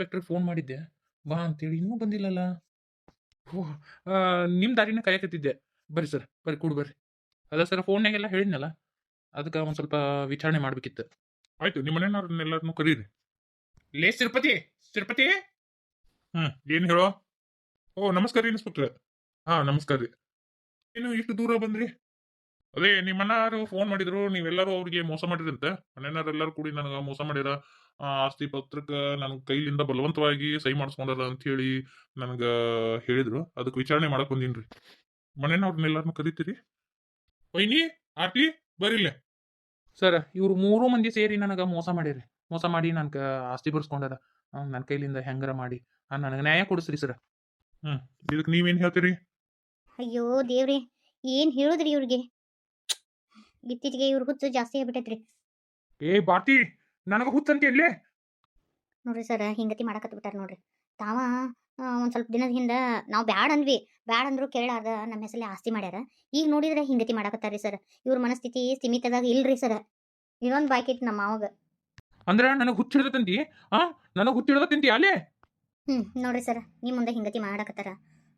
Inspector phone ಮಾಡಿದ್ದೆ. ಬಾ ಅಂತೇಳಿ. ಇನ್ನೂ ಬಂದಿಲ್ಲಲ್ಲ. ಓಹ್ ನಿಮ್ಮ ದಾರಿನ ಕಾಯಕತ್ತಿದ್ದೆ. ಬರ್ರಿ ಸರ್ ಬರ್ರಿ ಕೂಡು ಬರ್ರಿ. ಅದ ಸರ್ ಫೋನ್ಯಾಗೆಲ್ಲ ಹೇಳಿದ್ನಲ್ಲ ಅದಕ್ಕೆ ಒಂದು ಸ್ವಲ್ಪ ವಿಚಾರಣೆ ಮಾಡಬೇಕಿತ್ತು. ಆಯ್ತು ನಿಮ್ಮ ಮನೆಯವ್ರನ್ನೆಲ್ಲರನ್ನೂ ಕರೀರಿ. ಲೇ ತಿರುಪತಿ ತಿರುಪತಿ! ಹ್ಮ್ ಏನು ಹೇಳೋ? ಓ ನಮಸ್ಕಾರ ರೀ ಇನ್ಸ್ಪೆಕ್ಟ್ರೆ. ಹಾ ನಮಸ್ಕಾರ ರೀ. ಏನು ಇಷ್ಟು ದೂರ ಬಂದ್ರಿ? ಅದೇ ನಿಮ್ಮ ಅಣ್ಣಾರು ಫೋನ್ ಮಾಡಿದ್ರು ನೀವೆಲ್ಲರೂ ಅವ್ರಿಗೆ ಮೋಸ ಮಾಡಿದ್ರಂತೆ. ಮನೆಯವರೆಲ್ಲರೂ ಕೂಡಿ ನನಗೆ ಮೋಸ ಮಾಡ್ಯಾರ ಆ, ಆಸ್ತಿ ಪತ್ರಕ್ಕೆ ನನ್ನ ಕೈಯಿಂದ ಬಲವಂತವಾಗಿ ಸಹಿ ಮಾಡಿಸ್ಕೊಂಡಾರ ಅಂತ ಹೇಳಿ ನನಗ ಹೇಳಿದ್ರು. ಅದಕ್ಕೆ ವಿಚಾರಣೆ ಮಾಡಕ್ ಬಂದೀನ್ರಿ. ಮನೆಯವ್ರನ್ನೆಲ್ಲರನ್ನೂ ಕರಿತೀರಿ? ವೈನಿ ಆರ್ತಿ ಬರಿಲ್ಲೇ ಸರ್ ಇವ್ರು ಮೂರು ಮಂದಿ ಸೇರಿ ನನಗೆ ಮೋಸ ಮಾಡಿರಿ ಮೋಸ ಮಾಡಿ ನನ್ಗೆ ಆಸ್ತಿ ಬರ್ಸ್ಕೊಂಡಾರ. ನನ್ನ ಕೈಲಿಂದ ಹೆಂಗಾರ ಮಾಡಿ. ನನಗೆ ನ್ಯಾಯ ಕೊಡಿಸ್ರಿ ಸರ್. ಇದಕ್ಕೆ ನೀವೇನ್ ಹೇಳ್ತೀರಿ? ಅಯ್ಯೋ ದೇವ್ರಿ ಏನ್ ಹೇಳುದ್ರಿ ಇವ್ರಿಗೆ? ಇತ್ತೀಚೆಗೆ ಇವ್ರ ಹುಚ್ಚು ಜಾಸ್ತಿ ಆಗ್ಬಿಟ್ಟೈತ್ರಿ. ಏ ಬಾತಿ ನನಗೆ ಹುಚ್ಚಂತ ಇಲ್ಲೇ ನೋಡ್ರಿ ಸರ್ ಹಿಂಗತಿ ಮಾಡಕತ್ ಬಿಟ್ಟಾರ ನೋಡ್ರಿ. ತಾವ ಒಂದ್ ಸ್ವಲ್ಪ ದಿನದ ಹಿಂದ ನಾವು ಬ್ಯಾಡ್ ಅಂದ್ವಿ. ಬ್ಯಾಡ್ ಅಂದ್ರು ಕೇಳಾರ್ದ ನಮ್ಮ ಹೆಸರಲ್ಲಿ ಆಸ್ತಿ ಮಾಡ್ಯಾರ. ಈಗ ನೋಡಿದ್ರೆ ಹಿಂಗತಿ ಮಾಡಕತ್ತಾರಿ ಸರ್. ಇವ್ರ ಮನಸ್ಥಿತಿ ಸೀಮಿತದಾಗ ಇಲ್ರಿ ಸರ್. ಇನ್ನೊಂದ್ ಬಾಕಿ ಐತಿ ನಮ್ಮ ಮಾವಾಗ. ಅಂದ್ರೆ ನನಗೆ ಹುಚ್ಚಿಡ್ದತಂತಿ ಆ ನನಗೆ ಹುಚ್ಚಿಡ್ದತಂತಿ ಅಲ್ಲೇ? ಹ್ಮ್ ನೋಡ್ರಿ ಸರ್ ನಿಮ್ಮ ಮುಂದೆ ಹಿಂಗತಿ ಮಾಡಕತ್ತಾರ.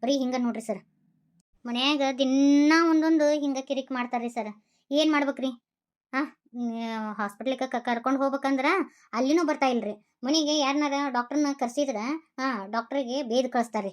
ಬರೀ ಹಿಂಗ ನೋಡ್ರಿ ಸರ್. ಮನ್ಯಾಗ ದಿನಾ ಒಂದೊಂದು ಹಿಂಗ ಕಿರಿಕ್ ಮಾಡ್ತಾರ್ರಿ ಸರ್. ಏನ್ ಮಾಡ್ಬೇಕ್ರಿ? ಹಾ ಹಾಸ್ಪಿಟ್ಲಿಗೆ ಕರ್ಕೊಂಡು ಹೋಗ್ಬೇಕಂದ್ರ ಅಲ್ಲಿನೂ ಬರ್ತಾ ಇಲ್ರಿ. ಮನೆಗೆ ಯಾರನ್ನಾರ ಡಾಕ್ಟರ್ನ ಕರ್ಸಿದ್ರ ಹಾ ಡಾಕ್ಟರ್ಗೆ ಬೇದ್ ಕಳಿಸ್ತಾರೆ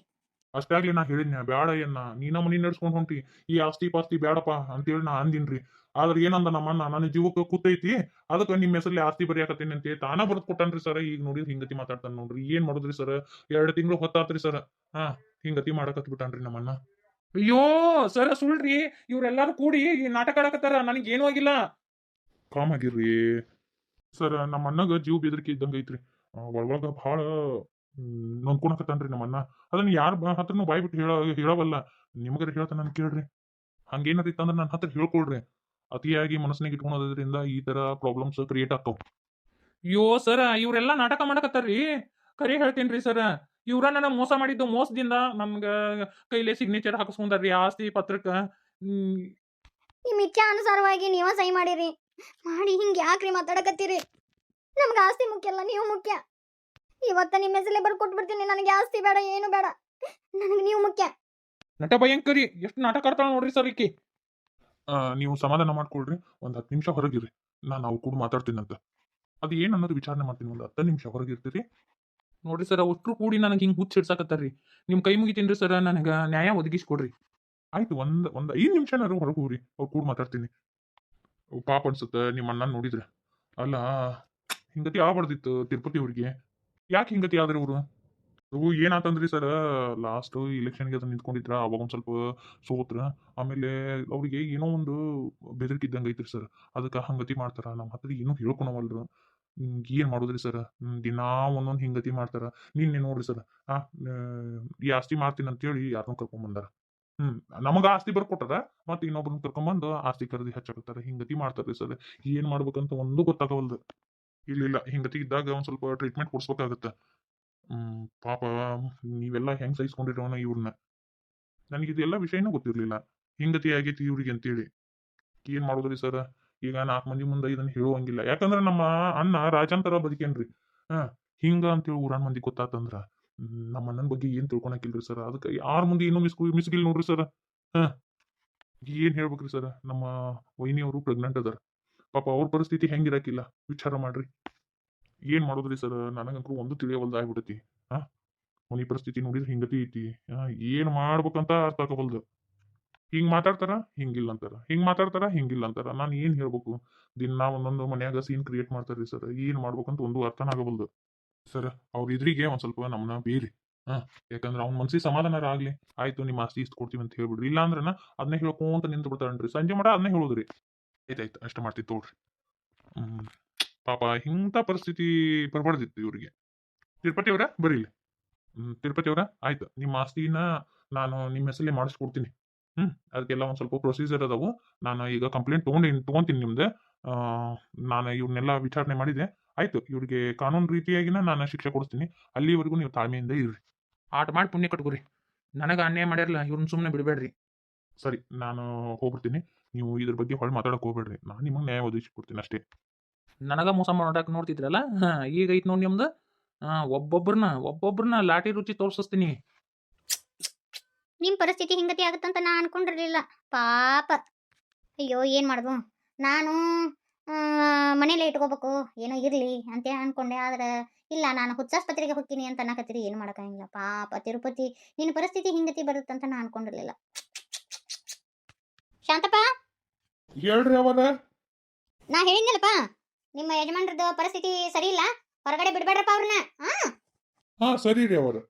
ಅಷ್ಟಾಗ್ಲಿ ನಾ ಹೇಳಿದ್ನ ಬ್ಯಾಡ ಏನ ನೀನ ಮನಿ ನಡ್ಸ್ಕೊಂಡ್ ಹೊಂಟಿ ಈ ಆಸ್ತಿ ಪಾಸ್ತಿ ಬ್ಯಾಡಪ್ಪ ಅಂತೇಳಿ ನಾ ಅಂದಿನ್ರಿ. ಆದ್ರೆ ಏನಂದ ನಮ್ಮ ಅಣ್ಣ ನನ್ನ ಜೀವಕ್ಕೆ ಕೂತೈತಿ ಅದಕ್ಕೆ ನಿಮ್ಮ ಹೆಸರಲ್ಲಿ ಆಸ್ತಿ ಬರೆಯಾಕತ್ತೀನಿ ಅಂತ ತಾನ ಬರ್ದು ಕೊಟ್ಟನ್ರಿ ಸರ್. ಈಗ ನೋಡಿದ್ರೆ ಹಿಂಗತಿ ಮಾತಾಡ್ತಾನ ನೋಡ್ರಿ ಏನ್ ಮಾಡುದ್ರಿ ಸರ್? ಎರಡು ತಿಂಗಳು ಹೊತ್ತಾತ್ರಿ ಸರ್. ಹಾ ಹಿಂಗತಿ ಮಾಡಕತ್ ಬಿಟ್ಟಾನ್ರಿ ನಮ್ಮಣ್ಣ. ಅಯ್ಯೋ ಸರ ಸುಳ್ರಿ ಇವ್ರೆಲ್ಲಾರು ಕೂಡಿ ಈ ನಾಟಕ ಆಡಕತ್ತಾರ ಏನೂ ಆಗಿಲ್ಲ. ಕಾಮ್ ಆಗಿರ್ರಿ ಸರ್ ನಮ್ಮ ಅಣ್ಣಗ ಜೀವ ಬೆದರಿಕೆ ಇದ್ದಂಗ ಐತ್ರಿ. ಒಳಗೊಳಗ ಭಾಳ ನೊಂದ್ಕೊಳಕತ್ತಾನ್ರಿ ನಮ್ಮ ಅಣ್ಣ. ಅದನ್ನ ಯಾರ ಹತ್ರನು ಬಾಯ್ ಬಿಟ್ಟು ಹೇಳ ಹೇಳವಲ್ಲ. ನಿಮಗರ ಹೇಳ್ತಾನ ನನ್ ಕೇಳ್ರಿ. ಹಂಗೇನಾರ ಅಂದ್ರೆ ನನ್ನ ಹತ್ರ ಹೇಳ್ಕೊಳ್ರಿ ಅತಿಯಾಗಿ ಮನಸ್ಸಿನಾಗ ಇಟ್ಕೊಳೋದ್ರಿಂದ ಈ ತರ ಪ್ರಾಬ್ಲಮ್ಸ್ ಕ್ರಿಯೇಟ್ ಆಗ್ತಾವ. ಅಯ್ಯೋ ಸರ ಇವರೆಲ್ಲ ನಾಟಕ ಮಾಡಕತ್ತಾರ್ರಿ. ಕರೆ ಹೇಳ್ತೇನ್ರಿ ಸರ್. ಇವ್ರ ನನ್ನ ಮೋಸ ಮಾಡಿದ್ದು ಮೋಸದಿಂದ ನಮ್ಗ ಕೈಲೇ ಸಿಗ್ನೇಚರ್ ಹಾಕಿಸ್ಕೊಂಡಾರ್ರಿ ಆಸ್ತಿ ಪತ್ರಕ್ಕ. ಹ್ಮ್, ನಿಮ್ ಇಚ್ಛಾ ಅನುಸಾರವಾಗಿ ನೀವ ಸಹಿ ಮಾಡಿರಿ. ಮಾಡಿ ಹಿಂಗೆ ಯಾಕ್ರಿ ಮಾತಾಡಕತ್ತೀರಿ? ನಮ್ಗೆ ಆಸ್ತಿ ಮುಖ್ಯ ಅಲ್ಲ ನೀವು ಮುಖ್ಯ. ಇವತ್ತ ನಿಮ್ಮ ಹೆಸರಲ್ಲೇ ಬರ್ಕೊಟ್ಬಿಡ್ತೀನಿ ನನಗೆ ಆಸ್ತಿ ಬೇಡ ಏನು ಬೇಡ. ನನಗೆ ನೀವು ಮುಖ್ಯ. ನಟ ಭಯಂಕರಿ ಎಷ್ಟು ನಾಟಕ ಆಡ್ತಾಳ ನೋಡ್ರಿ ಸರ್ ಆ, ನೀವು ಸಮಾಧಾನ ಮಾಡ್ಕೊಳ್ರಿ ಒಂದ್ ಹತ್ತು ನಿಮಿಷ ಹೊರಗಿರಿ. ನಾನು ಅವ್ರು ಕೂಡ ಮಾತಾಡ್ತೀನಂತ. ಅದು ಏನ್ ಅನ್ನೋದು ವಿಚಾರಣೆ ಮಾಡ್ತೀನಿ ಒಂದು ಹತ್ತು ನಿಮಿಷ ಹೊರಗಿರ್ತೀರಿ. ನೋಡ್ರಿ ಸರ್ ಅಷ್ಟು ಕೂಡಿ ನನಗೆ ಹಿಂಗೆ ಹುಚ್ಚ ಹಿಡ್ಸಾಕತ್ತಾರ್ರಿ. ನಿಮ್ ಕೈ ಮುಗಿತೀನ್ರಿ ಸರ್ ನನಗ ನ್ಯಾಯ ಒದಗಿಸ್ಕೊಡ್ರಿ. ಆಯ್ತು ಒಂದ್ ಒಂದ್ ಐದ್ ನಿಮಿಷನಾರು ಹೊರಗೂರಿ ಹೋಗ್ರಿ ಅವ್ರು ಕೂಡ ಮಾತಾಡ್ತೀನಿ. ಪಾಪ ಅನ್ಸುತ್ತೆ ನಿಮ್ಮ ಅಣ್ಣ ನೋಡಿದ್ರೆ. ಅಲ್ಲ, ಹಿಂಗತಿ ಆಗ್ಬಾರ್ದಿತ್ತು ತಿರುಪತಿ ಅವ್ರಿಗೆ. ಯಾಕೆ ಹಿಂಗತಿ ಆದ್ರೆ ಅವರು? ಅವು ಏನಾತಂದ್ರಿ ಸರ್ ಲಾಸ್ಟ್ ಇಲೆಕ್ಷನ್ಗೆ ಅದು ನಿಂತ್ಕೊಂಡಿದ್ರ, ಅವಾಗ ಒಂದು ಸ್ವಲ್ಪ ಸೋತ್ರ. ಆಮೇಲೆ ಅವ್ರಿಗೆ ಏನೋ ಒಂದು ಬೆದರಿಕೆ ಇದ್ದಂಗೆ ಐತ್ರಿ ಸರ್ ಅದಕ್ಕೆ ಹಂಗತಿ ಮಾಡ್ತಾರ. ನಮ್ಮ ಹತ್ರ ಏನೂ ಹೇಳ್ಕೊಳವಲ್ರು. ಏನು ಮಾಡೋದ್ರಿ ಸರ್ ದಿನಾ ಒಂದೊಂದು ಹಿಂಗತಿ ಮಾಡ್ತಾರ. ನಿನ್ನೆ ನೋಡ್ರಿ ಸರ್ ಆ ಜಾಸ್ತಿ ಮಾಡ್ತೀನಿ ಅಂತೇಳಿ ಯಾರನ್ನೂ ಕರ್ಕೊಂಡ್ ಹ್ಮ್, ನಮಗ ಆಸ್ತಿ ಬರ್ಕೊಟ್ಟಾರ ಮತ್ತೆ ಇನ್ನೊಬ್ರನ್ನ ಕರ್ಕೊಂಬಂದು ಆಸ್ತಿ ಖರೀದಿ ಹಚ್ಚಾಕತ್ತಾರ, ಹಿಂಗತಿ ಮಾಡ್ತಾರ್ರಿ ಸರ್ ಏನ್ ಮಾಡ್ಬೇಕಂತ ಒಂದು ಗೊತ್ತಾಗವಲ್ದು. ಇಲ್ಲ ಇಲ್ಲ, ಹಿಂಗತಿ ಇದ್ದಾಗ ಒಂದ್ ಸ್ವಲ್ಪ ಟ್ರೀಟ್ಮೆಂಟ್ ಕೊಡ್ಸ್ಬೇಕಾಗತ್ತ. ಹ್ಮ್, ಪಾಪ ನೀವೆಲ್ಲ ಹೆಂಗ್ ಸಹಿಸ್ಕೊಂಡಿರೋಣ ಇವ್ರನ್ನ ನನಗೆ ಇದೆಲ್ಲ ವಿಷಯನೂ ಗೊತ್ತಿರ್ಲಿಲ್ಲ. ಹಿಂಗತಿ ಆಗೈತಿ ಇವ್ರಿಗೆ ಅಂತೇಳಿ. ಏನ್ ಮಾಡೋದ್ರಿ ಸರ್? ಈಗ ನಾಲ್ಕು ಮಂದಿ ಮುಂದೆ ಇದನ್ನ ಹೇಳುವಂಗಿಲ್ಲ. ಯಾಕಂದ್ರ ನಮ್ಮ ಅಣ್ಣ ರಾಜಾಂತರ ಬದುಕೇನ್ರಿ. ಹಾ, ಹಿಂಗ ಅಂತೇಳಿ ಊರಾನ್ ಮಂದಿ ಗೊತ್ತಾತಂದ್ರ. ನಮ್ಮ ಅಣ್ಣನ ಬಗ್ಗೆ ಏನ್ ತಿಳ್ಕೊಳಕಿಲ್ರಿ ಸರ್ ಅದಕ್ಕೆ ಯಾರ ಮುಂದೆ ಏನೋ ಮಿಸ್ ಮಿಸ್ಗಿಲ್ ನೋಡ್ರಿ ಸರ್ ಹಾಂ. ಏನ್ ಹೇಳ್ಬೇಕ್ರಿ ಸರ್ ನಮ್ಮ ವೈನಿಯವರು ಪ್ರೆಗ್ನೆಂಟ್ ಅದಾರ. ಪಾಪ ಅವ್ರ ಪರಿಸ್ಥಿತಿ ಹೆಂಗಿರಕಿಲ್ಲ. ವಿಚಾರ ಮಾಡ್ರಿ. ಏನ್ ಮಾಡೋದ್ರಿ ಸರ್ ನನಗಂತೂ ಒಂದು ತಿಳಿಯವಲ್ದ ಆಗ್ಬಿಡತಿ ಹಾ? ಮನಿ ಪರಿಸ್ಥಿತಿ ನೋಡಿದ್ರೆ ಹಿಂಗತಿ ಐತಿ? ಏನು ಮಾಡ್ಬೇಕಂತ ಅರ್ಥ ಆಗಬಲ್ದು ಹಿಂಗ್ ಮಾತಾಡ್ತಾರ? ಹಿಂಗಿಲ್ಲ ಅಂತಾರ ಹಿಂಗ್ ಮಾತಾಡ್ತಾರ? ಹಿಂಗಿಲ್ಲ ಅಂತಾರ ನಾನು ಏನ್ ಹೇಳ್ಬೇಕು? ದಿನ ಒಂದೊಂದು ಮನ್ಯಾಗ ಸೀನ್ ಕ್ರಿಯೇಟ್ ಮಾಡ್ತಾರ್ರಿ ಸರ್ ಏನ್ ಮಾಡ್ಬೇಕಂತ ಒಂದು ಅರ್ಥನ ಆಗವಲ್ದು. ಸರ್, ಅವ್ರ ಇದ್ರಿಗೆ ಒಂದ್ ಸ್ವಲ್ಪ ನಮ್ಮನ್ನ ಬೇರಿ. ಹಾ, ಯಾಕಂದ್ರೆ ಅವ್ನ ಮನ್ಸಿಗೆ ಸಮಾಧಾನ ಆಗ್ಲಿ ಆಯ್ತು ನಿಮ್ಮ ಆಸ್ತಿ ಇಷ್ಟು ಕೊಡ್ತೀವಿ ಅಂತ ಹೇಳ್ಬಿಡ್ರಿ. ಇಲ್ಲ ಅಂದ್ರೆ ಅದನ್ನೇ ಹೇಳ್ಕೊಂತ ನಿಂತು ಬಿಡ್ತಾರನ್ರಿ ಸಂಜೆ ಮಾಡ ಅದನ್ನೇ ಹೇಳುದ್ರಿ. ಆಯ್ತಾಯ್ತು ಅಷ್ಟ ಮಾಡ್ತಿ ತೋಳ್ರಿ ಹ್ಮ್, ಪಾಪ ಇಂಥ ಪರಿಸ್ಥಿತಿ ಬರ್ಬಾರ್ದಿತ್ತು ಇವ್ರಿಗೆ. ತಿರುಪತಿ ಅವರ ಬರೀಲಿ ಹ್ಮ್, ತಿರುಪತಿ ಅವರ, ಆಯ್ತು. ನಿಮ್ಮ ಆಸ್ತಿನ ನಾನು ನಿಮ್ಮ ಹೆಸರಲ್ಲಿ ಮಾಡಿಸ್ಕೊಡ್ತೀನಿ. ಹ್ಮ್, ಅದಕ್ಕೆಲ್ಲ ಒಂದ್ ಸ್ವಲ್ಪ ಪ್ರೊಸೀಜರ್ ಅದಾವು. ನಾನು ಈಗ ಕಂಪ್ಲೇಂಟ್ ತಗೊಂಡಿ ತಗೊಂತೀನಿ ನಿಮ್ದು. ನಾನು ಇವ್ರನ್ನೆಲ್ಲ ವಿಚಾರಣೆ ಮಾಡಿದೆ. ಆಯ್ತು ಇವ್ರಿಗೆ ಕಾನೂನು ರೀತಿಯಾಗಿನ ನಾನು ಶಿಕ್ಷೆ ಕೊಡಿಸ್ತೀನಿ. ಅಲ್ಲಿವರೆಗೂ ನೀವು ತಾಳ್ಮೆಯಿಂದ ಇರ್ರಿ. ಆಟ ಮಾಡಿ ಪುಣ್ಯ ಕಟ್ಕೋರಿ. ನನಗ ಅನ್ಯಾಯ ಮಾಡ್ಯಾರಲ್ಲ ಇವ್ರನ್ನ ಸುಮ್ಮನೆ ಬಿಡಬೇಡ್ರಿ. ಸರಿ ನಾನು ಹೋಗ್ಬಿಡ್ತೀನಿ. ನೀವು ಇದ್ರ ಬಗ್ಗೆ ಹೊಳೆ ಮಾತಾಡಕ್ಕೆ ಹೋಗ್ಬೇಡ್ರಿ. ನಾನು ನಿಮಗೆ ನ್ಯಾಯ ಒದಗಿಸಿ ಕೊಡ್ತೀನಿ ಅಷ್ಟೇ. ನನಗ ಮೋಸ ಮಾಡಕ್ ನೋಡ್ತಿದ್ರಲ್ಲ? ಈಗ ಐತ್ ನೋಡಿ ನಿಮ್ದು. ಒಬ್ಬೊಬ್ಬರನ್ನ ಒಬ್ಬೊಬ್ಬರನ್ನ ಒಬ್ಬೊಬ್ರನ್ನ ಲಾಟಿ ರುಚಿ ತೋರಿಸ್ತೀನಿ ನಿಮ್ಮ ಪರಿಸ್ಥಿತಿ ಹಿಂಗತಿ ಆಗುತ್ತಂತ ನಾ ಅನ್ಕೊಂಡಿರ್ಲಿಲ್ಲ. ಪಾಪ. ಅಯ್ಯೋ ಏನು ಮಾಡೋದು? ನಾನು ಮನೇಲೆ ಇಟ್ಕೋಬೇಕು ಏನೋ ಇರಲಿ ಅಂತ ಅನ್ಕೊಂಡೆ. ಆದ್ರೆ ಇಲ್ಲ ನಾನು ಹುಚ್ಚಾಸ್ಪತ್ರೆಗೆ ಹೋಗ್ತೀನಿ ಅಂತ ಅನ್ನಕತ್ತೀರಿ ಏನು ಮಾಡೋಕ್ಕಾಗಿಲ್ಲ ಪಾಪ ತಿರುಪತಿ ನಿನ್ನ ಪರಿಸ್ಥಿತಿ ಹಿಂಗತಿ ಬರುತ್ತಂತ ನಾನು ಅನ್ಕೊಂಡಿರ್ಲಿಲ್ಲ. ಶಾಂತಪ್ಪ? ಹೇಳ್ರಿ ಅವನ ನಾ ಹೇಳಿದ್ನಲ್ಲಪ್ಪ ನಿಮ್ಮ ಯಜಮಾನ್ರದ್ದು ಪರಿಸ್ಥಿತಿ ಸರಿ ಇಲ್ಲ ಹೊರಗಡೆ ಬಿಡ್ಬೇಡ್ರಪ್ಪ ಅವ್ರನ್ನ ಹಾ ಹಾ ಸರಿ ರೀ ಅವರು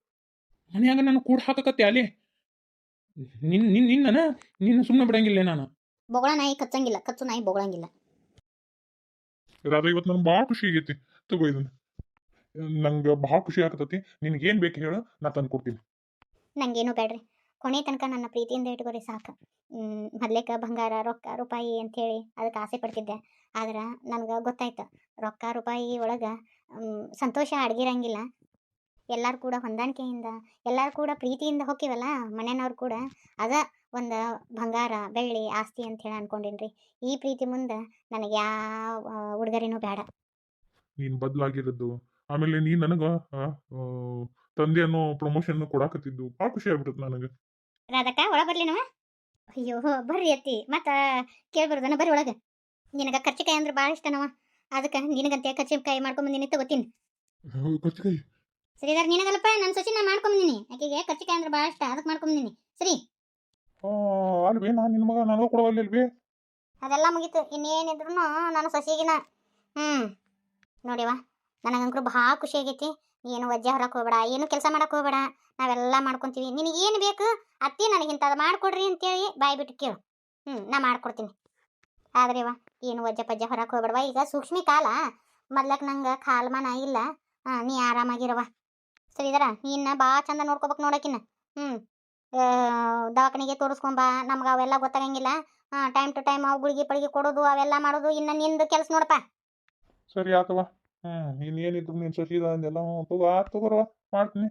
ಮನ್ಯಾಗ ನಾನು ಕೂಡ ಹಾಕಕತ್ತೆ ಅಲ್ಲಿ. ನಿನ್ನ ನಿನ್ ನಿನ್ನನ? ನಿನ್ನ ಸುಮ್ಮನೆ ಬಿಡಂಗಿಲ್ಲ ನಾನು? ಬೊಗಳ ನಾಯಿ ಕಚ್ಚಂಗಿಲ್ಲ ಕಚ್ಚು ನಾಯಿ ಬೊಗಳಂಗಿಲ್ಲ. ರಾಧ ಇವತ್ತು ನನಗೆ ಭಾಳ ಖುಷಿ ಆಗೈತಿ. ತಗೋ ಇದನ್ನ. ನಂಗೆ ಭಾಳ ಖುಷಿ ಆಗತೈತಿ. ನಿನಗೇನು ಬೇಕು ಹೇಳು, ನಾ ತಂದು ಕೊಡ್ತೀನಿ. ನಂಗೇನು ಬೇಡ್ರಿ. ಕೊನೆ ತನಕ ನನ್ನ ಪ್ರೀತಿಯಿಂದ ಇಟ್ಕೊರಿ ಸಾಕು. ಮೊದ್ಲೇಕ ಬಂಗಾರ, ರೊಕ್ಕ, ರೂಪಾಯಿ ಅಂಥೇಳಿ ಅದಕ್ಕೆ ಆಸೆ ಪಡ್ತಿದ್ದೆ. ಆದ್ರೆ ನನಗೆ ಗೊತ್ತಾಯ್ತು. ರೊಕ್ಕ, ರೂಪಾಯಿ ಒಳಗೆ ಸಂತೋಷ ಅಡಗಿರಂಗಿಲ್ಲ. ಎಲ್ಲರೂ ಕೂಡ ಹೊಂದಾಣಿಕೆಯಿಂದ, ಎಲ್ಲರೂ ಕೂಡ ಪ್ರೀತಿಯಿಂದ ಹೋಗ್ತೀವಲ್ಲ ಮನೆಯವ್ರು ಕೂಡ. ಅದ ಒಂದು ಬಂಗಾರ ಬೆಳ್ಳಿ ಆಸ್ತಿ ಅಂತ ಹೇಳಿ ಅನ್ಕೊಂಡೇನ್ರಿ. ಈ ಪ್ರೀತಿ ಮುಂದೆ ನನಗೆ ಯಾವ ಉಡುಗೊರೆನೂ ಬೇಡ ನೀನು ಬದಲಾಗಿರೋದು. ಆಮೇಲೆ ನೀ ನನಗ ತಂದೆ ಅನ್ನೋ ಪ್ರಮೋಷನ್ ಕೊಡಾಕತ್ತಿದ್ದು ಭಾಳ ಖುಷಿ ಆಗ್ಬಿಡುತ್ತೆ ನನಗೆ. ರಾಧಕ್ಕ ಒಳ ಬರ್ಲಿನವ ಅಯ್ಯೋ ಬರ್ರಿ ಅತ್ತಿ. ಮತ್ತ ಕೇಳ್ಬಾರ್ದನ ಬರ್ರಿ ಒಳಗೆ. ನಿನಗ ಕರ್ಚಿಕಾಯಿ ಅಂದ್ರೆ ಭಾಳ ಇಷ್ಟನವ ಅದಕ್ಕೆ ನಿನಗಂತೆ ಕರ್ಚಿಕಾಯಿ ಮಾಡ್ಕೊಂಬಂದಿನಿ ತಗೋತೀನಿ ಕಚ್ಚಿಕಾಯಿ ಸರ್ ನಿನಗಲ್ಲಪ್ಪ ನನ್ನ ಸೊಸಿ ನಾನು ಮಾಡ್ಕೊಂಬಂದಿನಿ. ಆಕೆಗೆ ಕರ್ಚಿಕಾಯಿ ಅಂದ್ರೆ ಭಾಳ ಇಷ್ಟ ಅದಕ್ಕೆ ಮಾಡ್ಕೊಂಬಂದಿನಿ. ಸರಿ. ಅಲ್ವೇ ನಾನು ನಿನ್ನ ಮಗ ನನಗೂ ಕೊಡವಲ್ಲಲ್ವೇ ಅದೆಲ್ಲ ಮುಗೀತು. ಇನ್ನೇನಿದ್ರು ನಾನು ಸೊಸಿಗಿನ. ಹ್ಞೂ ನೋಡಿವ ನನಗಂಕರು ಭಾಳ ಖುಷಿ ಆಗೈತಿ. ಏನು ವಜ್ಜೆ ಹೊರಕ್ಕೆ ಹೋಗ್ಬೇಡ, ಏನು ಕೆಲಸ ಮಾಡಕ್ಕೆ ಹೋಗ್ಬೇಡ. ನಾವೆಲ್ಲ ಮಾಡ್ಕೊತೀವಿ. ನಿನಗೆ ಏನು ಬೇಕು ಅತ್ತಿ ನನಗೆ ಇಂಥದ್ದು ಮಾಡಿಕೊಡ್ರಿ ಅಂತೇಳಿ ಬಾಯಿ ಬಿಟ್ಟು ಕೇಳು. ಹ್ಞೂ ನಾ ಮಾಡ್ಕೊಡ್ತೀನಿ. ಆದ್ರೆ ಇವ ಏನು ವಜ್ಜೆ ಪಜ್ಜೆ ಹೊರಕ್ಕೆ ಹೋಗಬೇಡವಾ ಈಗ ಸೂಕ್ಷ್ಮಿ ಕಾಲ. ಮೊದ್ಲಕ್ಕೆ ನಂಗೆ ಕಾಲ್ಮಾನ ಇಲ್ಲ. ಹಾಂ, ನೀ ಆರಾಮಾಗಿರವ ಸರಿದಾರ? ನೀನ್ನ ಭಾಳ ಚಂದ ನೋಡ್ಕೋಬೇಕು ನೋಡಕಿನ್ನ. ಹ್ಞೂ ದವಾಖಾನೆಗೆ ತೋರಿಸ್ಕೊಂಬ ನಮ್ಗೆ ಅವೆಲ್ಲ ಗೊತ್ತಾಗಂಗಿಲ್ಲ. ಹಾಂ ಟೈಮ್ ಟು ಟೈಮ್ ಅವು ಗುಳಿಗೆ ಪಳಿಗೆ ಕೊಡೋದು ಅವೆಲ್ಲ ಮಾಡೋದು ಇನ್ನು ನಿಂದು ಕೆಲಸ ನೋಡಪ್ಪ. ಸರಿ ಆತವ ಹ್ಞೂ ನೀನು ಏನಿದ್ರು ನೀನು ಸಸಿದ ಅಂದೆಲ್ಲ ತಗೋ ತಗೋರವ ಮಾಡ್ತೀನಿ.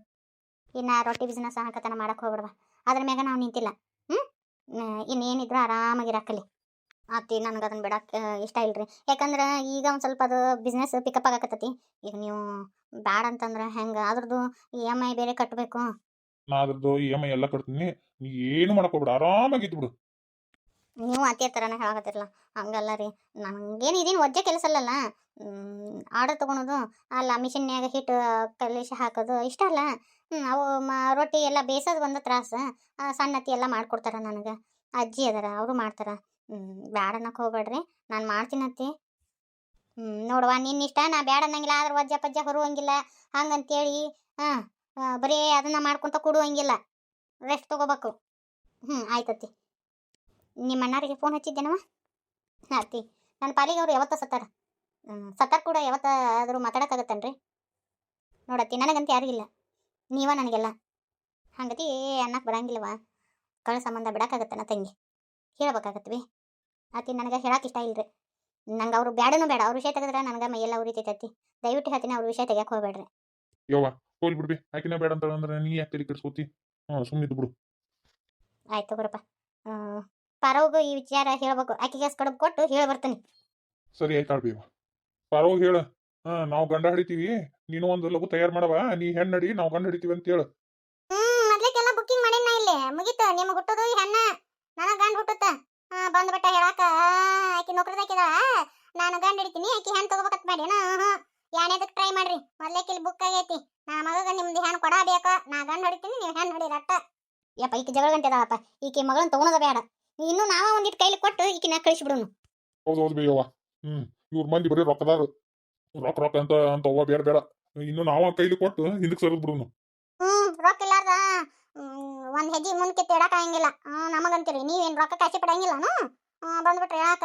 ಇನ್ನು ರೊಟ್ಟಿ ಬಿಸ್ನೆಸ್ ಹಾಕತನ ಮಾಡಕ್ಕೆ ಹೋಗ್ಬಿಡವ ಅದ್ರ ಮ್ಯಾಗ ನಾವು ನಿಂತಿಲ್ಲ. ಹ್ಞೂ ಇನ್ನೇನಿದ್ರು ಆರಾಮಾಗಿರಕ್ಕಲ್ಲಿ ಅತ್ತಿ ನನಗೆ ಅದನ್ನ ಬಿಡಕ್ಕೆ ಇಷ್ಟ ಇಲ್ರಿ. ಯಾಕಂದ್ರೆ ಈಗ ಒಂದು ಸ್ವಲ್ಪ ಅದು ಬಿಸ್ನೆಸ್ ಪಿಕಪ್ ಆಗಕತ್ತತಿ. ಈಗ ನೀವು ಬ್ಯಾಡ ಅಂತಂದ್ರೆ ಹೆಂಗೆ? ಅದ್ರದ್ದು ಇ ಎಂ ಐ ಬೇರೆ ಕಟ್ಟಬೇಕು ನಾ ಅದ್ರದ್ದು ಇ ಎಂ ಐ ಎಲ್ಲ ಕಟ್ತೀನಿ ನೀ ಏನು ಹೋಗ್ಬಿಡು ಆರಾಮಾಗಿದ್ದು ಬಿಡು ನೀವು ಅತಿ ಥರನೇ ಹೇಳಕತ್ತಿರಲ್ಲ. ಹಂಗಲ್ಲ ರೀ. ನನಗೇನು ಇದೇನು ಒಜ್ಜೆ ಕೆಲಸ ಅಲ್ಲಲ್ಲ ಆರ್ಡರ್ ತೊಗೊಳೋದು, ಅಲ್ಲ ಮಿಷಿನ್ಯಾಗ ಹಿಟ್ಟು ಕಲಿಸಿ ಹಾಕೋದು ಇಷ್ಟ ಅಲ್ಲ? ಅವು ರೊಟ್ಟಿ ಎಲ್ಲ ಬೇಯಿಸೋದು ಒಂದು ತ್ರಾಸ ಸಣ್ಣತಿ ಎಲ್ಲ ಮಾಡ್ಕೊಡ್ತಾರ ನನಗೆ. ಅಜ್ಜಿ ಅದಾರ, ಅವರು ಮಾಡ್ತಾರೆ. ಬ್ಯಾಡ ಅನ್ನಕ್ಕೆ ಹೋಗ್ಬೇಡ್ರಿ. ನಾನು ಮಾಡ್ತೀನಿ ಅತ್ತಿ ಹ್ಞೂ ನೋಡುವ ನಿನ್ನ ಇಷ್ಟ, ನಾ ಬ್ಯಾಡ ಅನ್ನಂಗಿಲ್ಲ, ಆದ್ರೆ ವಜ್ಜ ಪಜ್ಜ ಹೊರುವಂಗಿಲ್ಲ ಹಂಗಂತೇಳಿ, ಹಾಂ. ಬರೀ ಅದನ್ನು ಮಾಡ್ಕೊತ ಕೊಡುವಂಗಿಲ್ಲ. ರೆಸ್ಟ್ ತಗೋಬೇಕು. ಹ್ಞೂ ಆಯ್ತತ್ತಿ ನಿಮ್ಮ ಅಣ್ಣಾರಿಗೆ ಫೋನ್ ಹಚ್ಚಿದ್ದೇನವ? ಅತ್ತಿ. ನನ್ನ ಪಾಲಿಗೆ ಅವ್ರು ಯಾವತ್ತ ಸತ್ತಾರ. ಸತ್ತಾರ ಕೂಡ ಯಾವತ್ತಾದರೂ ಮಾತಾಡೋಕ್ಕಾಗತ್ತನ್ರಿ? ನೋಡತ್ತಿ ನನಗಂತ ಯಾರಿಗಿಲ್ಲ ಇಲ್ಲ. ನೀವ ನನಗೆಲ್ಲ. ಹಂಗತಿ ಅನ್ನಕ್ಕೆ ಬರಂಗಿಲ್ಲವಾ? ಕಳ ಸಂಬಂಧ ಬಿಡಕ್ಕಾಗತ್ತನ ತಂಗಿ. ಹೇಳ್ಬೇಕಾಗತ್ವಿ. ಅತ್ತಿ, ನನಗೆ ಹೇಳಕ್ಕೆ ಇಷ್ಟ ಇಲ್ರಿ. ನಂಗೆ ಅವ್ರು ಬ್ಯಾಡನೂ ಬೇಡ ಅವ್ರ ವಿಷಯ ತೆಗೆದ್ರೆ ನನಗೆ ಮೈಯೆಲ್ಲ ಉರಿತೈತಿ ದಯವಿಟ್ಟು ಹೇಳ್ತೀನಿ ಅವ್ರ ವಿಷಯ ತೆಗಿಯಕ್ಕೆ ಹೋಗ್ಬೇಡ್ರಿ. ಯವ್ವ ಹೋಲ್ ಬಿಡ್ಬಿ ಆಕಿನ ಬೇಡ ಅಂತ ಅಂದ್ರೆ ನೀ ಯಾಕೆ ತಲೆ ಕೆಡಿಸ್ಕೋತಿ? ಹ್ಞೂ ಸುಮ್ಮನಿದ್ದು ಬಿಡು. ಆಯ್ತು ತಗೋರಪ್ಪ. ಪರೋಗ ಈ ವಿಚಾರ ಹೇಳ್ಬೇಕು. ಆಕೆಗೆ ಕಡೆ ಕೊಟ್ಟು ಹೇಳಿ ಬರ್ತೀನಿ. ಸರಿ ಆಯ್ತು ಆಡ್ಬಿ ಪರೋಗ ಹೇಳ. ಹಾ ನಾವು ಗಂಡ ಹಿಡಿತೀವಿ ನೀನು ಒಂದು ಲಘು ತಯಾರು ಮಾಡವ ನೀ ಹೆಣ್ಣು ನಡಿ ನಾವು ಗಂಡ ಹಿಡಿತೀವಿ ಅಂತ ಹೇಳು. ಹ್ಮ್ ಮೊದ್ಲಕ್ಕೆಲ್ಲ ಬುಕ್ಕಿಂಗ್ ನಾ ಇಲ್ಲಿ. ಮುಗೀತು ನಿಮ್ಗೆ ಹುಟ್ಟೋದು ಈ ಹೆಣ್ಣ. ನನಗ ಗಂಡ ಹುಟ್ಟುತ್ತ. ಹಾ ಬಂದ್ಬಿಟ್ಟ ಹೇಳಾಕ ಆಕಿ ನೌಕರಿ ಹಾಕಿದ ನಾನು ಗಂಡ ಹಿಡಿತೀನಿ ಆಕಿ ಹೆಣ್ಣು ತಗೋಬೇಕಂತ ಮಾಡಿ. ಯಾನೇದಕ್ ಟ್ರೈ ಮಾಡ್ರಿ? ಮೊದಲೇ ಇಲ್ಲಿ ಬುಕ್ ಆಗೈತಿ. ನಾ ಮಗಗ ನಿಮ್ದು ಹೆಣ್ ಕೊಡಬೇಕು ನಾ ಗಂಡ ಹೊಡಿತೀನಿ ನೀವು ಹೆಣ್ ಹೊಡಿ ರಟ್ಟ. ಯಪ್ಪ ಈಕೆ ಜಗಳ ಗಂಟೆ ಅದಾಳಪ್ಪ ಈಕಿ ಮಗಳನ್ನ ತಗೊಳೋದ ಬೇಡ ಇನ್ನು ನಾವ ಒಂದಿಟ್ ಕೈಲಿ ಕೊಟ್ಟು ಈಕಿನ ಕಳಿಸ್ಬಿಡೋನು ಹೌದು ಹೌದು ಬೇಯವ್ವ ಹ್ಮ್ ಇವ್ರ ಮಂದಿ ಬರೀ ರೊಕ್ಕದಾರ ರೊಕ್ಕ ರೊಕ್ಕ ಅಂತ ಅಂತ ಅವ್ವ ಬೇಡ ಬೇಡ. ಇನ್ನು ನಾವ ಕೈಲಿ ಕೊಟ್ಟು ಹಿಂದಕ್ಕೆ ಸರಿದ್ ಬಿಡುನು. ಹ್ಮ್ ರೊಕ್ಕ ಇಲ್ಲಾರ್ದ ಒಂದ್ ಹೆಜ್ಜೆ ಮುಂದಕ್ಕೆ ತೆಡಕ್ ಆಗಂಗಿಲ್ಲ. ನಮಗಂತೀರಿ ನೀವೇನ್ ರೊಕ್ಕ ಕಾಸಿ ಪಡಂಗಿಲ್ಲನು? ಬಂದ್ಬಿಟ್ರೆ ಹೇಳಾಕ.